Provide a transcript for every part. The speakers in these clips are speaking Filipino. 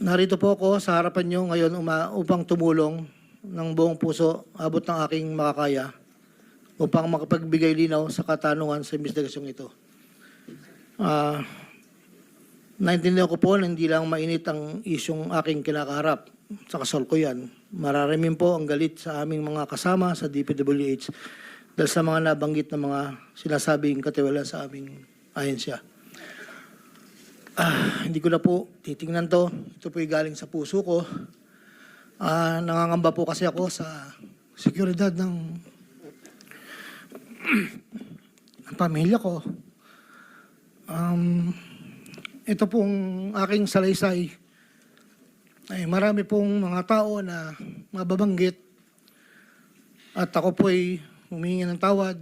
Narito po ako sa harapan nyo ngayon uma- upang tumulong ng buong puso abot ng aking makakaya upang makapagbigay linaw sa katanungan sa investigasyong ito. Ah, naintindihan ko po na hindi lang mainit ang isyong aking kinakaharap sa kasalkuyan. Mararamin po ang galit sa aming mga kasama sa DPWH dahil sa mga nabanggit na mga sinasabing katiwala sa aming ahensya. Ah, hindi ko na po titingnan to. Ito po galing sa puso ko. Ah, nangangamba po kasi ako sa seguridad ng, ng pamilya ko. Um, ito pong aking salaysay ay marami pong mga tao na mababanggit at ako po ay humingi ng tawad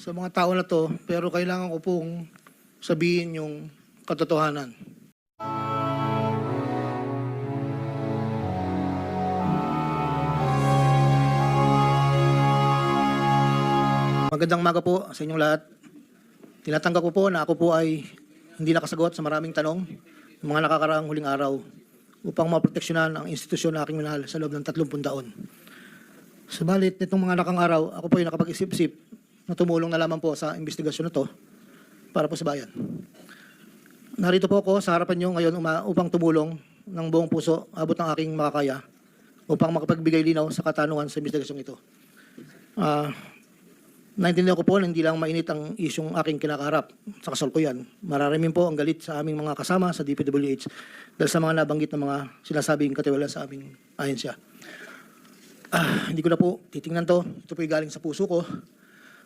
sa mga tao na to pero kailangan ko pong sabihin yung katotohanan. Magandang maga po sa inyong lahat. Tinatanggap ko po na ako po ay hindi nakasagot sa maraming tanong ng mga nakakaraang huling araw upang maproteksyonan ang institusyon na aking minahal sa loob ng 30 taon. Subalit nitong mga nakang araw, ako po ay nakapag-isip-isip na tumulong na lamang po sa investigasyon na to para po sa bayan. Narito po ako sa harapan nyo ngayon uma- upang tumulong ng buong puso abot ng aking makakaya upang makapagbigay linaw sa katanungan sa investigasyong ito. Ah, naintindihan ko po na hindi lang mainit ang isyong aking kinakaharap sa kasalkuyan. Mararamin po ang galit sa aming mga kasama sa DPWH dahil sa mga nabanggit na mga sinasabing katiwala sa aming ahensya. Ah, hindi ko na po titingnan to. Ito po galing sa puso ko.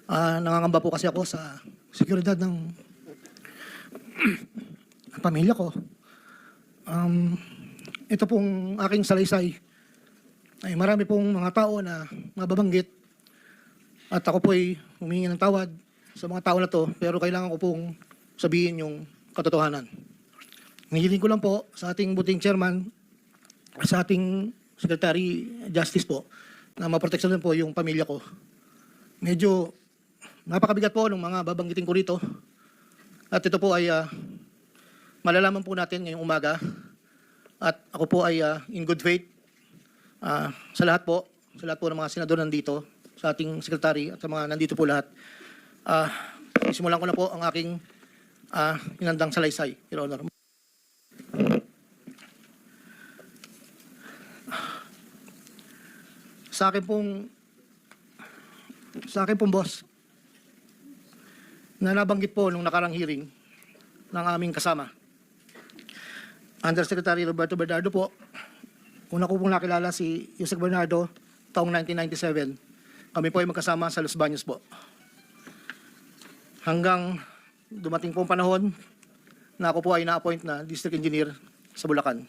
Ah, nangangamba po kasi ako sa seguridad ng ang pamilya ko. Um, ito pong aking salaysay ay marami pong mga tao na mababanggit at ako po ay humingi ng tawad sa mga tao na to pero kailangan ko pong sabihin yung katotohanan. Nangiling ko lang po sa ating buting chairman, sa ating secretary justice po, na maproteksyon po yung pamilya ko. Medyo napakabigat po ng mga babanggitin ko rito. At ito po ay ah, malalaman po natin ngayong umaga. At ako po ay ah, in good faith ah, sa lahat po, sa lahat po ng mga senador nandito, sa ating secretary at sa mga nandito po lahat. Ah, simulan ko na po ang aking ah, inandang salaysay, Your Honor. Sa akin pong sa akin pong boss, na nabanggit po nung nakarang hearing ng aming kasama. Undersecretary Roberto Bernardo po, una ko pong nakilala si Yusek Bernardo taong 1997. Kami po ay magkasama sa Los Baños po. Hanggang dumating pong panahon na ako po ay na-appoint na district engineer sa Bulacan.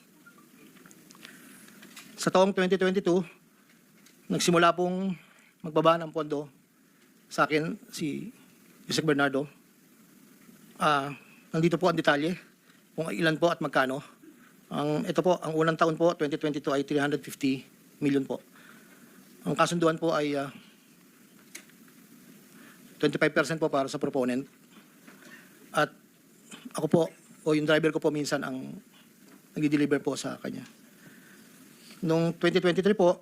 Sa taong 2022, nagsimula pong magbaba ng pondo sa akin si Yusek Bernardo. Ah, nandito po ang detalye kung ilan po at magkano. Ang ito po, ang unang taon po 2022 ay 350 million po. Ang kasunduan po ay ah, 25% po para sa proponent. At ako po o yung driver ko po minsan ang nag-deliver po sa kanya. Noong 2023 po,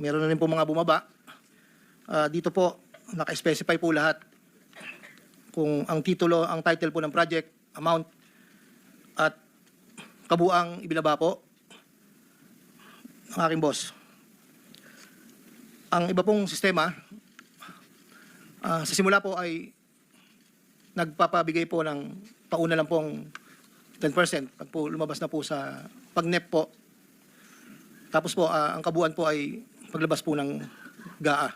meron na rin po mga bumaba. Ah, dito po, naka-specify po lahat kung ang titulo, ang title po ng project, amount, at kabuang ibinaba po ng aking boss. Ang iba pong sistema, ah, sa simula po ay nagpapabigay po ng pauna lang pong 10% pag po lumabas na po sa pag-NEP po. Tapos po, ah, ang kabuuan po ay paglabas po ng GAA.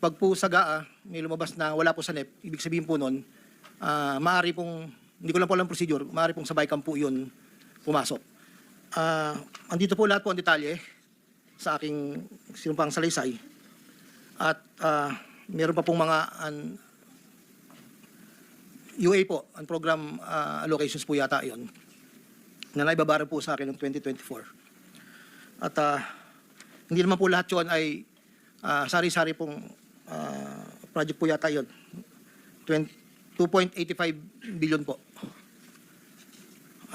Pag po sa GAA, may lumabas na wala po sa NEP, ibig sabihin po nun, ah, maaari pong, hindi ko lang po alam procedure, maaari pong sabay po yun pumasok. Ah, andito po lahat po ang detalye sa aking sinumpang salaysay. At ah, meron pa pong mga an, UA po, ang program ah, allocations po yata yon na naibabara po sa akin noong 2024. At ah, hindi naman po lahat yun ay ah, sari-sari pong ah, project po yata. 20 2.85 billion po.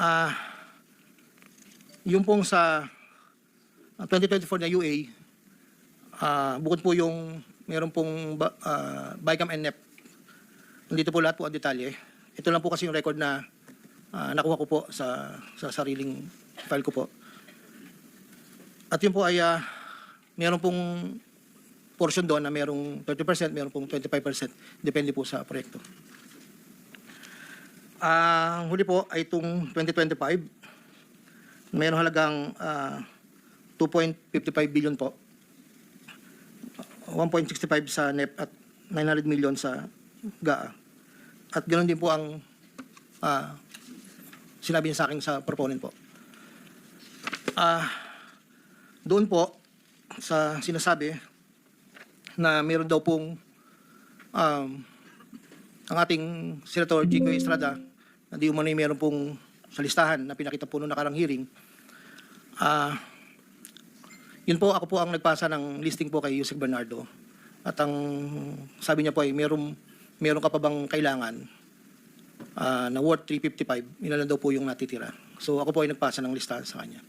Ah, Yung pong sa ah, 2024 na UA, ah, bukod po yung meron pong ba, ah, BICAM and NEP, nandito po lahat po ang detalye. Ito lang po kasi yung record na ah, nakuha ko po sa, sa sariling file ko po. At yun po ay ah, meron pong portion doon na merong 30%, meron pong 25%. Depende po sa proyekto. Ah, Ang huli po ay itong 2025. Mayroong halagang ah, 2.55 billion po. 1.65 sa NEP at 900 million sa GAA. At ganoon din po ang ah, sinabi niya sa akin sa proponent po. Ah, doon po sa sinasabi na meron daw pong um, ang ating Senator Jigo Estrada na di umano'y meron pong sa listahan na pinakita po noong nakarang hearing. Ah, yun po, ako po ang nagpasa ng listing po kay Yusek Bernardo. At ang sabi niya po ay meron, meron ka pa bang kailangan ah, na worth 355, yun daw po yung natitira. So ako po ay nagpasa ng listahan sa kanya.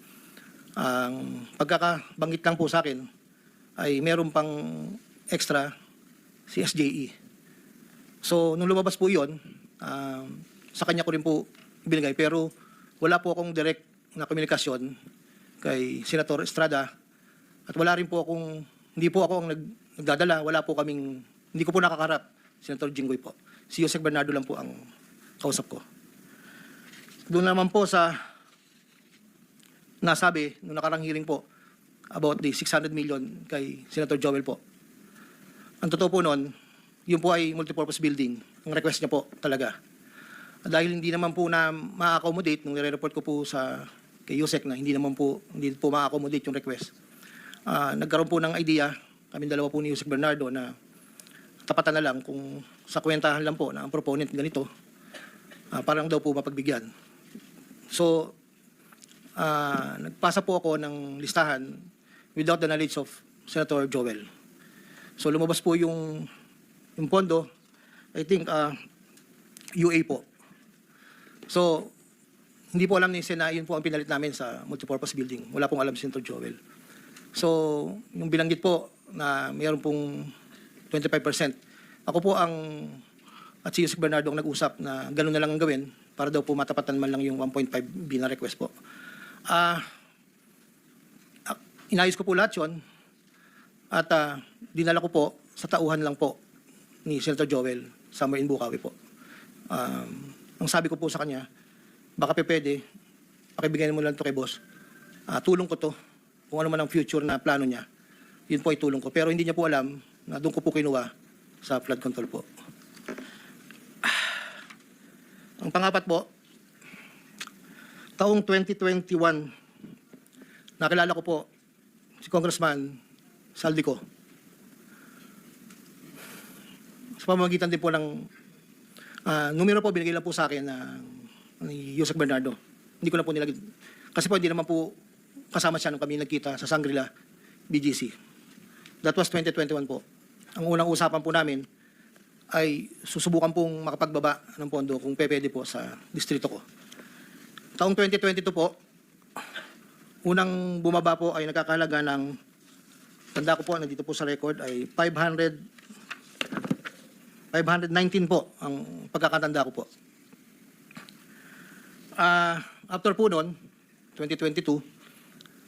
Ang pagkakabanggit lang po sa akin ay meron pang extra si SJE. So, nung lumabas po yun, um, sa kanya ko rin po binigay. Pero wala po akong direct na komunikasyon kay Senator Estrada. At wala rin po akong, hindi po ako ang nag, nagdadala. Wala po kaming, hindi ko po nakakarap, Senator Jinggoy po. Si Josec Bernardo lang po ang kausap ko. Doon naman po sa nasabi, nung nakarang hearing po, about the 600 million kay Senator Joel po. Ang totoo po noon, yun po ay multipurpose building. Ang request niya po talaga. Dahil hindi naman po na ma-accommodate, nung nire-report ko po sa kay Yusek na hindi naman po, hindi po ma-accommodate yung request. Ah, nagkaroon po ng idea, kami dalawa po ni Yusek Bernardo na tapatan na lang kung sa kwentahan lang po na ang proponent ganito, ah, parang daw po mapagbigyan. So, ah, nagpasa po ako ng listahan without the knowledge of Senator Joel. So lumabas po yung yung pondo, I think uh, UA po. So hindi po alam ni Sena, yun po ang pinalit namin sa multipurpose building. Wala pong alam si Senator Joel. So, yung bilanggit po na mayroon pong 25%, ako po ang at si Yusek Bernardo ang nag-usap na gano'n na lang ang gawin para daw po matapatan man lang yung 1.5 B request po. Ah, ah, inayos ko po lahat yun at ah, dinala ko po sa tauhan lang po ni Senator Joel somewhere in Bukawi po. Um, ang sabi ko po sa kanya, baka pe pwede, pakibigyan mo lang to kay boss. Ah, tulong ko to, kung ano man ang future na plano niya, yun po ay tulong ko. Pero hindi niya po alam na doon ko po kinuha sa flood control po. Ah, Ang pangapat po, taong 2021, nakilala ko po si Congressman Saldico. Sa pamamagitan din po ng ah, numero po binigay lang po sa akin ng ni Yusek Bernardo. Hindi ko na po nilagay. Kasi po hindi naman po kasama siya nung kami nagkita sa Sangrila BGC. That was 2021 po. Ang unang usapan po namin ay susubukan pong makapagbaba ng pondo kung pwede po sa distrito ko. Taong 2022 po, unang bumaba po ay nagkakahalaga ng, tanda ko po, nandito po sa record, ay 500 519 po ang pagkakatanda ko po. Ah, after po noon, 2022,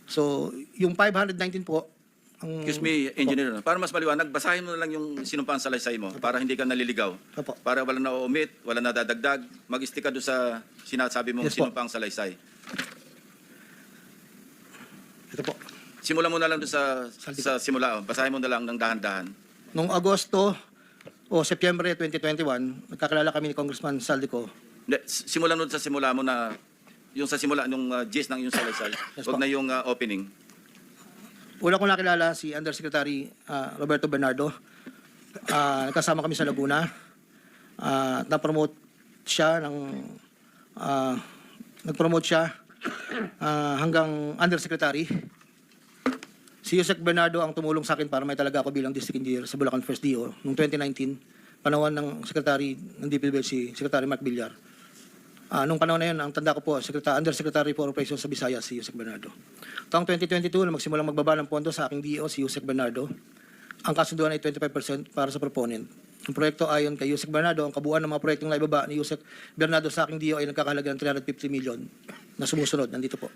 so yung 519 po, ang... Excuse me, engineer. Para mas maliwanag, basahin mo na lang yung sinumpang salaysay mo para hindi ka naliligaw. Opo. Para wala na omit, wala na dadagdag, mag-stick ka doon sa sinasabi mong Yes po. sinumpang salaysay. Ito po. Simula mo na lang doon sa, Saldi sa simula. oh. Basahin mo na lang ng dahan-dahan. Noong Agosto o Setyembre 2021, nagkakilala kami ni Congressman Saldico. Hindi, s- Simulan mo sa simula mo na yung sa simula nung uh, gist ng yung salaysay. Yes Huwag po. na yung uh, opening. Una ko nakilala si Undersecretary ah, Roberto Bernardo. Ah, nagkasama kami sa Laguna. Ah, na-promote siya ng ah, nag-promote siya ah, hanggang Undersecretary. Si Yusek Bernardo ang tumulong sa akin para may talaga ako bilang district engineer sa Bulacan First DO noong 2019, panahon ng Secretary ng DPWL si Secretary Mark Villar. Ah, nung panahon na yun, ang tanda ko po, Secretary, Undersecretary for Operations sa Visayas, si Yusek Bernardo. Taong 2022, na magsimulang magbaba ng pondo sa aking DO, si Yusek Bernardo, ang kasunduan ay 25% para sa proponent. Ang proyekto ayon kay Yusek Bernardo, ang kabuuan ng mga proyektong naibaba ni Yusek Bernardo sa aking DO ay nagkakahalaga ng 350 million na sumusunod. Nandito po.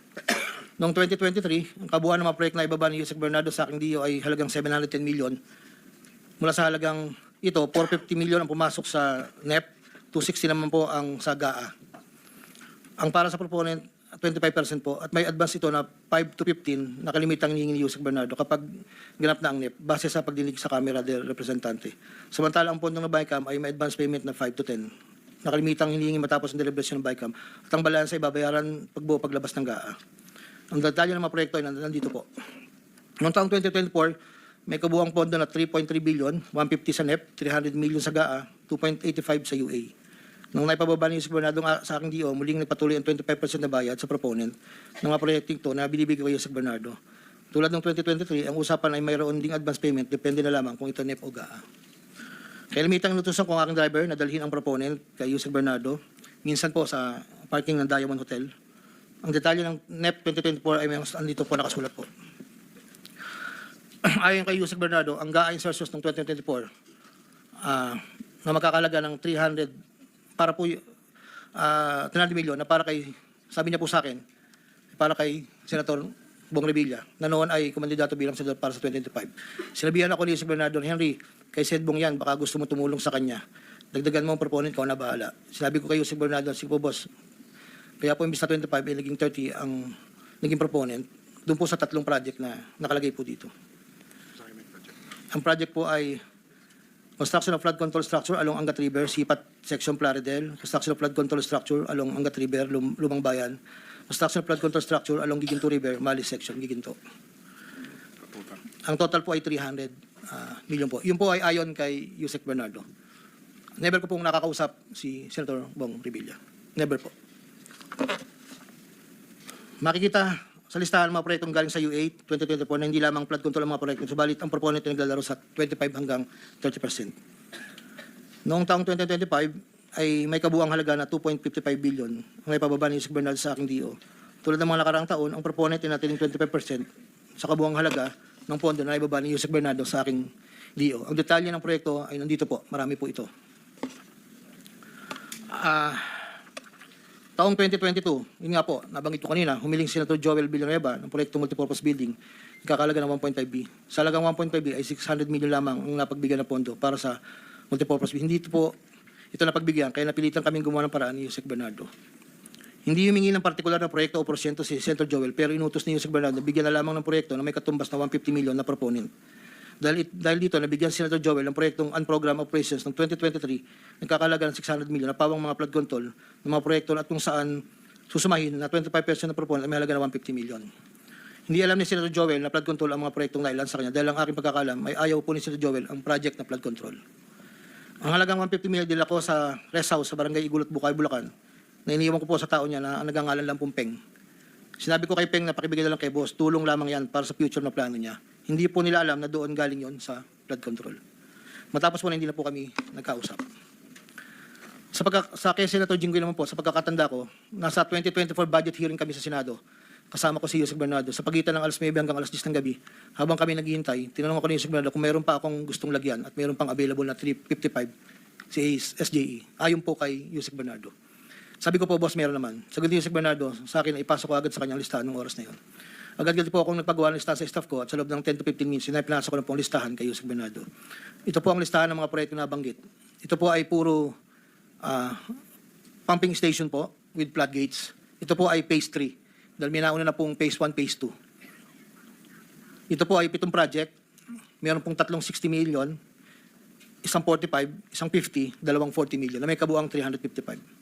Noong 2023, ang kabuuan ng mga proyekto na ibaba ni Yusek Bernardo sa aking DO ay halagang 710 million. Mula sa halagang ito, 450 million ang pumasok sa NEP, 260 naman po ang sa GAA. Ang para sa proponent, 25% po. At may advance ito na 5 to 15 na kalimitang hinihingi ni Yusek Bernardo kapag ganap na ang NEP base sa pagdinig sa Camera del Representante. Samantala, ang pondong ng BICAM ay may advance payment na 5 to 10 na kalimitang hinihingi matapos ang deliberasyon ng BICAM. At ang balansa ay babayaran pagbuo paglabas ng GAA. Ang detalye ng mga proyekto ay nand- nandito po. Noong taong 2024, may kabuang pondo na 3.3 billion, 150 sa NEP, 300 million sa GAA, 2.85 sa UA. Nung naipababa ni Yusek Bernardo nga sa aking DO, muling nagpatuloy ang 25% na bayad sa proponent ng mga proyekting to na binibigay kay Yusek Bernardo. Tulad ng 2023, ang usapan ay mayroon ding advance payment, depende na lamang kung ito NEP o GAA. Kaya limitang inutusan ko ang aking driver na dalhin ang proponent kay Yusek Bernardo, minsan po sa parking ng Diamond Hotel. Ang detalye ng NEP 2024 ay may andito po nakasulat po. Ayon kay Yusek Bernardo, ang GAA insertions ng 2024 ah, na makakalaga ng 300 para po y- ah 300 million na para kay sabi niya po sa akin para kay Senator Bong Revilla na noon ay kumandidato bilang senador para sa 2025. Sinabihan ako ni Yusek Bernardo, Henry, kay Sed Bong yan, baka gusto mo tumulong sa kanya. Dagdagan mo ang proponent ko na bahala. Sinabi ko kay Yusek Bernardo, sige po boss, kaya po imbis na 25 ay naging 30 ang naging proponent doon po sa tatlong project na nakalagay po dito. Ang project po ay construction of flood control structure along Angat River, Sipat Section Plaridel, construction of flood control structure along Angat River, Lum- Lumang Bayan, construction of flood control structure along Giginto River, Malis Section, Giginto. Ang total po ay 300 ah, million po. Yun po ay ayon kay Yusek Bernardo. Never ko pong nakakausap si Senator Bong Revilla. Never po. Makikita sa listahan mga proyektong galing sa U8 2024 na hindi lamang flood control ang mga proyekto, subalit ang proponent ay naglalaro sa 25 hanggang 30%. Noong taong 2025 ay may kabuang halaga na 2.55 billion ang may ni Yusek Bernal sa aking DO. Tulad ng mga nakaraang taon, ang proponent ay natin 25% sa kabuang halaga ng pondo na ibaba ni Yusek Bernardo sa aking DO. Ang detalye ng proyekto ay nandito po. Marami po ito. Ah, Taong 2022, yun nga po, nabanggit ko kanina, humiling si Senator Joel Villanueva ng proyektong multipurpose building, kakalaga ng 1.5B. Sa halagang 1.5B ay 600 million lamang ang napagbigyan ng pondo para sa multipurpose building. Hindi ito po ito napagbigyan, kaya napilitan kaming gumawa ng paraan ni Yusek Bernardo. Hindi humingi ng partikular na proyekto o porsyento si Senator Joel, pero inutos ni Yusek Bernardo, bigyan na lamang ng proyekto na may katumbas na 150 million na proponent. Dahil, it- dahil dito, nabigyan si Senator Joel ng proyektong unprogrammed operations ng 2023, nagkakalaga ng 600 million na pawang mga flood control ng mga proyekto at kung saan susumahin na 25% ng proponent ay may halaga na 150 million. Hindi alam ni Senator Joel na flood control ang mga proyektong nailan sa kanya dahil ang aking pagkakalam ay ayaw po ni Senator Joel ang project na flood control. Ang halagang 150 million dila ko sa rest house sa barangay Igulot, Bukay, Bulacan na iniwan ko po sa tao niya na ang nagangalan lang pong Peng. Sinabi ko kay Peng na pakibigay na lang kay boss, tulong lamang yan para sa future na plano niya. Hindi po nila alam na doon galing yon sa flood control. Matapos po na hindi na po kami nagkausap. Sa, pagka, sa kay Senator Jinggoy naman po, sa pagkakatanda ko, nasa 2024 budget hearing kami sa Senado. Kasama ko si Yusek Bernardo sa pagitan ng alas 9 hanggang alas 10 ng gabi. Habang kami naghihintay, tinanong ako ni Yusek Bernardo kung meron pa akong gustong lagyan at meron pang available na 355 si SJE. Ayon po kay Yusek Bernardo. Sabi ko po, boss, meron naman. Sagot ni Yusek Bernardo, sa akin, ipasok ko agad sa kanyang listahan ng oras na yun. Agad-agad po akong nagpagawa ng listahan sa staff ko at sa loob ng 10 to 15 minutes, sinapinasa ko na po ang listahan kay Yusek Bernardo. Ito po ang listahan ng mga proyekto na banggit. Ito po ay puro ah, pumping station po with floodgates. Ito po ay phase 3. Dahil may nauna na pong phase 1, phase 2. Ito po ay pitong project. Meron pong tatlong 60 million, isang 45, isang 50, dalawang 40 million na may kabuang 355.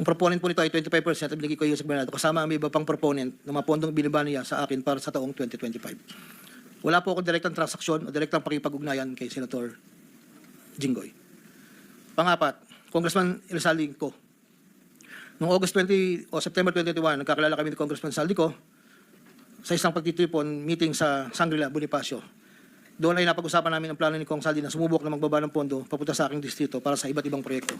Ang proponent po nito ay 25% at binigay ko yung Bernardo kasama ang iba pang proponent ng mga pondong binaba niya sa akin para sa taong 2025. Wala po akong direktang transaksyon o direktang pakipag-ugnayan kay Senator Jinggoy. Pangapat, Congressman Elsaldi ko. Noong August 20 o September 2021, nagkakilala kami ni Congressman Saldi ko sa isang pagtitipon meeting sa Sangrila, Bonifacio. Doon ay napag-usapan namin ang plano ni Kong Saldi na sumubok na magbaba ng pondo papunta sa aking distrito para sa iba't ibang proyekto.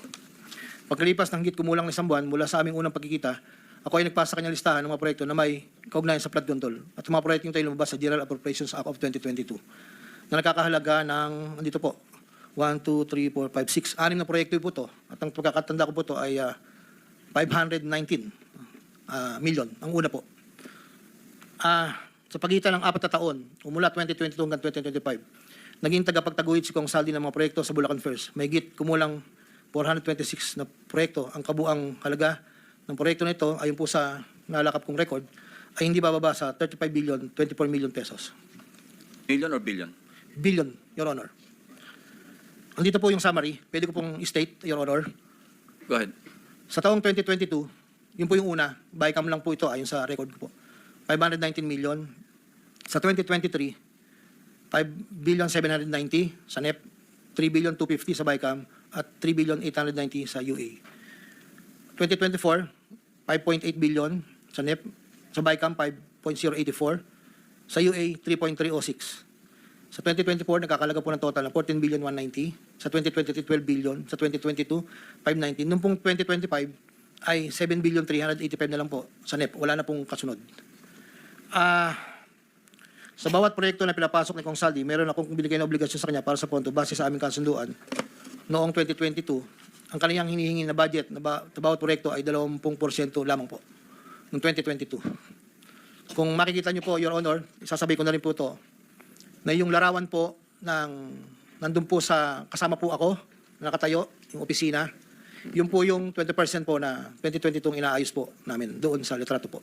Pagkalipas ng higit kumulang na isang buwan mula sa aming unang pagkikita, ako ay nagpasa sa kanyang listahan ng mga proyekto na may kaugnayan sa flood control at mga proyekto yung tayo lumabas sa General Appropriations Act of 2022 na nakakahalaga ng, andito po, 1, 2, 3, 4, 5, 6, anim na proyekto po to. At ang pagkakatanda ko po to ay ah, 519 ah, million, ang una po. Ah, sa pagitan ng apat na taon, umula 2022 hanggang 2025, naging tagapagtaguyod si Kong Saldi ng mga proyekto sa Bulacan First. May git kumulang 426 na proyekto. Ang kabuang halaga ng proyekto nito, ayon po sa nalakap kong record, ay hindi bababa sa 35 billion, 24 million pesos. Million or billion? Billion, Your Honor. Andito po yung summary. Pwede ko pong state, Your Honor. Go ahead. Sa taong 2022, yun po yung una, bycam lang po ito ayon sa record ko po. 519 million. Sa 2023, 5 billion 790 sa NEP, 3 billion 250 sa bycam, at 3 billion 890 sa UA. 2024, 5.8 billion sa NEP, sa bycam 5.084, sa UA 3.306. Sa 2024, nakakalaga po ng total ng 14 billion 190. Sa 2023, 12 billion. Sa 2022, 519. Noong pong 2025, ay 7 billion 385 na lang po sa NEP. Wala na pong kasunod. Ah, sa bawat proyekto na pinapasok ni Kong Saldi, meron akong binigay na obligasyon sa kanya para sa pondo base sa aming kasunduan. Noong 2022, ang kanyang hinihingi na budget na bawat proyekto ay 20% lamang po. Noong 2022. Kung makikita niyo po, Your Honor, isasabay ko na rin po to na yung larawan po ng nandun po sa kasama po ako nakatayo yung opisina yun po yung 20% po na 2022 ang inaayos po namin doon sa litrato po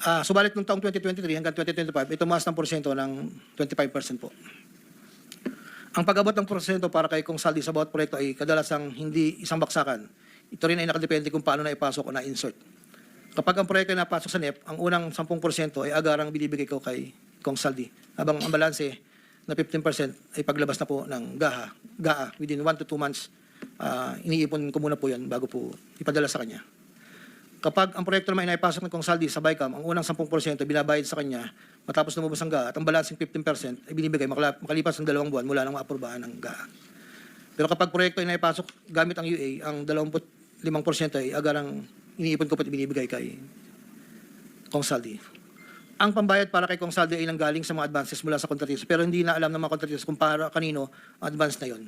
Ah, subalit nung taong 2023 hanggang 2025 ito mas ng porsyento ng 25% po ang pag-abot ng porsyento para kay Kong Saldi sa bawat proyekto ay kadalasang hindi isang baksakan ito rin ay nakadepende kung paano na ipasok o na-insert Kapag ang proyekto ay napasok sa NEP, ang unang 10% ay agarang binibigay ko kay Kong Saldi. Habang ang balanse na 15% ay paglabas na po ng GAHA, GAA within 1 to 2 months, ah, iniipon ko muna po yan bago po ipadala sa kanya. Kapag ang proyekto naman ay naipasok ng Kong Saldi sa BICAM, ang unang 10% ay binabayad sa kanya matapos lumabas ang GAA at ang balancing 15% ay binibigay makalipas ng dalawang buwan mula nang maaprubahan ng GAA. Pero kapag proyekto ay naipasok gamit ang UA, ang 25% ay agarang iniipon ko pati binibigay kay Kong Saldi. Ang pambayad para kay Kong Saldi ay nanggaling sa mga advances mula sa kontratista pero hindi na alam ng mga kontratista kung para kanino ang advance na yon.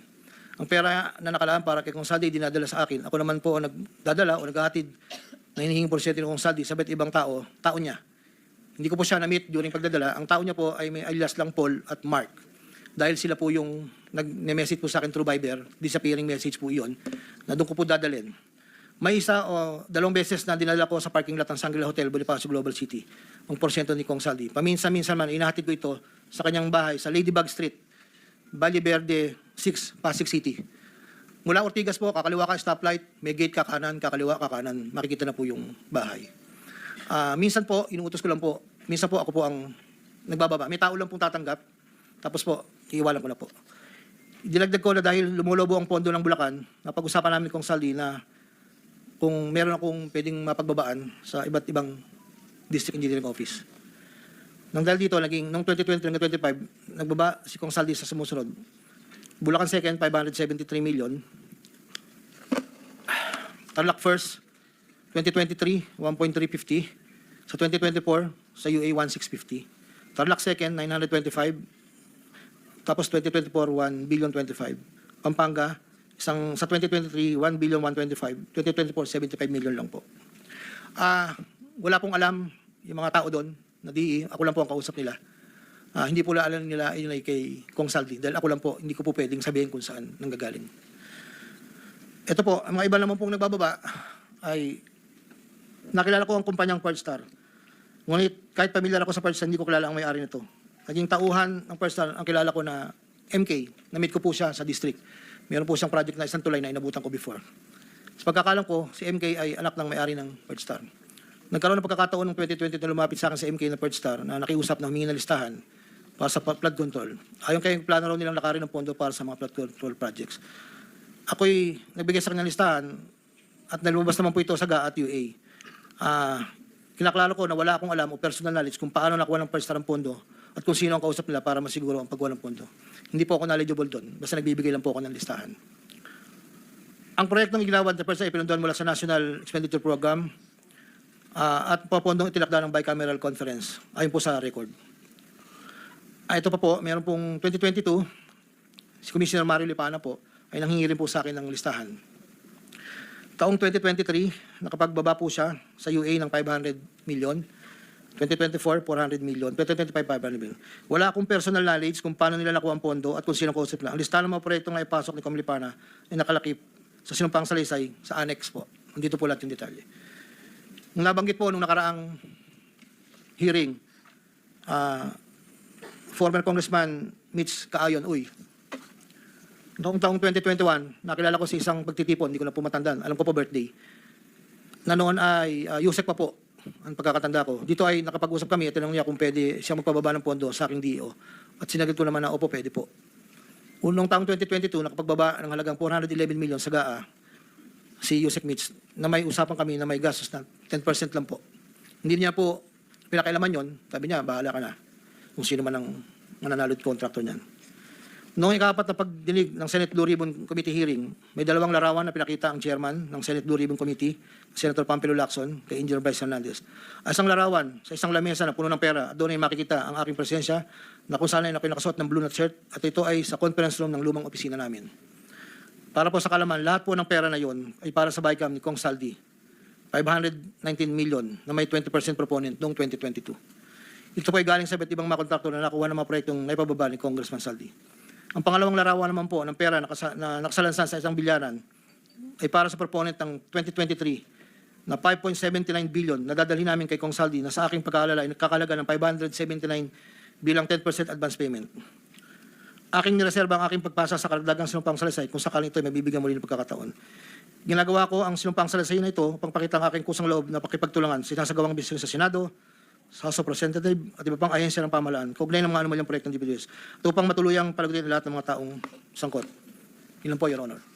Ang pera na nakalaan para kay Kong Saldi ay dinadala sa akin. Ako naman po ang nagdadala o naghahatid na hinihinging porsyento ni Kong Saldi sa iba't ibang tao, tao niya. Hindi ko po siya na-meet during pagdadala. Ang tao niya po ay may alias lang Paul at Mark. Dahil sila po yung nag-message po sa akin through Viber, disappearing message po iyon, na doon ko po dadalhin. May isa o dalawang beses na dinala ko sa parking lot ng Shangri-La Hotel, Bonifacio Global City, ang porsyento ni Kong Saldi. Paminsan-minsan man, inahatid ko ito sa kanyang bahay sa Ladybug Street, Valle Verde 6, Pasig City. Mula Ortigas po, kakaliwa ka stoplight, may gate ka kanan, kakaliwa ka kanan, makikita na po yung bahay. Ah, minsan po, inuutos ko lang po, minsan po ako po ang nagbababa. May tao lang pong tatanggap, tapos po, iiwalan ko na po. Dinagdag ko na dahil lumulobo ang pondo ng Bulacan, napag-usapan namin kong Saldi na kung meron akong pwedeng mapagbabaan sa iba't ibang district engineering office. Nang dahil dito, naging, noong 2020 hanggang 25, nagbaba si Kong Saldi sa sumusunod. Bulacan second, 573 million. Tarlac first, 2023, 1.350. Sa 2024, sa UA, 1.650. Tarlac second, 925. Tapos 2024, 1 billion 25. Pampanga, isang sa 2023, 1 billion 125. 2024, 75 million lang po. Ah, wala pong alam yung mga tao doon na di ako lang po ang kausap nila. Ah, hindi po alam nila yun ay kay Kong Saldi dahil ako lang po hindi ko po pwedeng sabihin kung saan nanggagaling. Ito po, ang mga iba naman pong nagbababa ay nakilala ko ang kumpanyang Star. Ngunit kahit pamilyar ako sa Star, hindi ko kilala ang may-ari nito. Naging tauhan ng Star ang kilala ko na MK, na-meet ko po siya sa district. Meron po siyang project na isang tulay na inabutan ko before. Sa pagkakalam ko, si MK ay anak ng may-ari ng Star. Nagkaroon ng pagkakataon ng 2020 na lumapit sa akin sa MK na Star na nakiusap na humingi ng listahan para sa flood control. Ayon kay plano raw nilang lakarin ng pondo para sa mga flood control projects. Ako'y nagbigay sa kanyang listahan at nalumabas naman po ito sa GA at UA. Ah, kinaklaro ko na wala akong alam o personal knowledge kung paano nakuha ng Star ang pondo at kung sino ang kausap nila para masiguro ang pagkuha ng pondo. Hindi po ako knowledgeable doon. Basta nagbibigay lang po ako ng listahan. Ang proyektong iginawa ng PERSA ay pinunduan mula sa National Expenditure Program ah, at papondong itilakda ng bicameral conference. Ayon po sa record. Ah, ito pa po, meron pong 2022, si Commissioner Mario Lipana po ay nanghingi rin po sa akin ng listahan. Taong 2023, nakapagbaba po siya sa UA ng 500 million. 2024, 400 million. 2025, 500 million. Wala akong personal knowledge kung paano nila nakuha ang pondo at kung sino kausap na. Ang listahan ng mga proyekto na ipasok ni Comlipana ay nakalakip sa sinumpang salaysay sa annex po. Nandito po lahat yung detalye. Nung nabanggit po nung nakaraang hearing, ah, former Congressman Mitch Kaayon, uy, noong taong 2021, nakilala ko si isang pagtitipon, hindi ko na po matandaan, alam ko po birthday, na noon ay uh, Yusek pa po, ang pagkakatanda ko. Dito ay nakapag-usap kami at tinanong niya kung pwede siya magpababa ng pondo sa aking DO. At sinagot ko naman na, opo, pwede po. Unong taong 2022, nakapagbaba ng halagang 411 million sa GAA, si Yusek Mitch, na may usapan kami na may gastos na 10% lang po. Hindi niya po pinakailaman yon sabi niya, bahala ka na kung sino man ang mananalo at contractor niyan. Noong ikapat na pagdinig ng Senate Blue Ribbon Committee hearing, may dalawang larawan na pinakita ang chairman ng Senate Blue Ribbon Committee, Senator Pampilo Lacson, kay Engineer Bryce Hernandez. Ang isang larawan sa isang lamesa na puno ng pera, doon ay makikita ang aking presensya na kung saan ay ako'y nakasuot ng blue na shirt at ito ay sa conference room ng lumang opisina namin. Para po sa kalaman, lahat po ng pera na yon ay para sa BICAM ni Kong Saldi. 519 million na may 20% proponent noong 2022. Ito po ay galing sa iba't ibang mga kontraktor na nakuha ng mga proyektong naipababa ni Congressman Saldi. Ang pangalawang larawan naman po ng pera na, nakasa, na nakasalansan sa isang bilyaran ay para sa proponent ng 2023 na 5.79 billion na dadalhin namin kay Kong Saldi na sa aking pagkaalala ay nagkakalaga ng 579 bilang 10% advance payment. Aking nireserba ang aking pagpasa sa karagdagang sinumpang salaysay kung sakaling ito ay mabibigyan muli ng pagkakataon. Ginagawa ko ang sinumpang salaysay na ito upang pakita ang aking kusang loob na pakipagtulangan sinasagawang bisyo sa Senado, sa House of Representative at iba pang ahensya ng pamahalaan, kaugnay ng mga anumalyang proyekto ng DPWS, at upang matuluyang palagutin lahat ng mga taong sangkot. Yun lang po, Your Honor.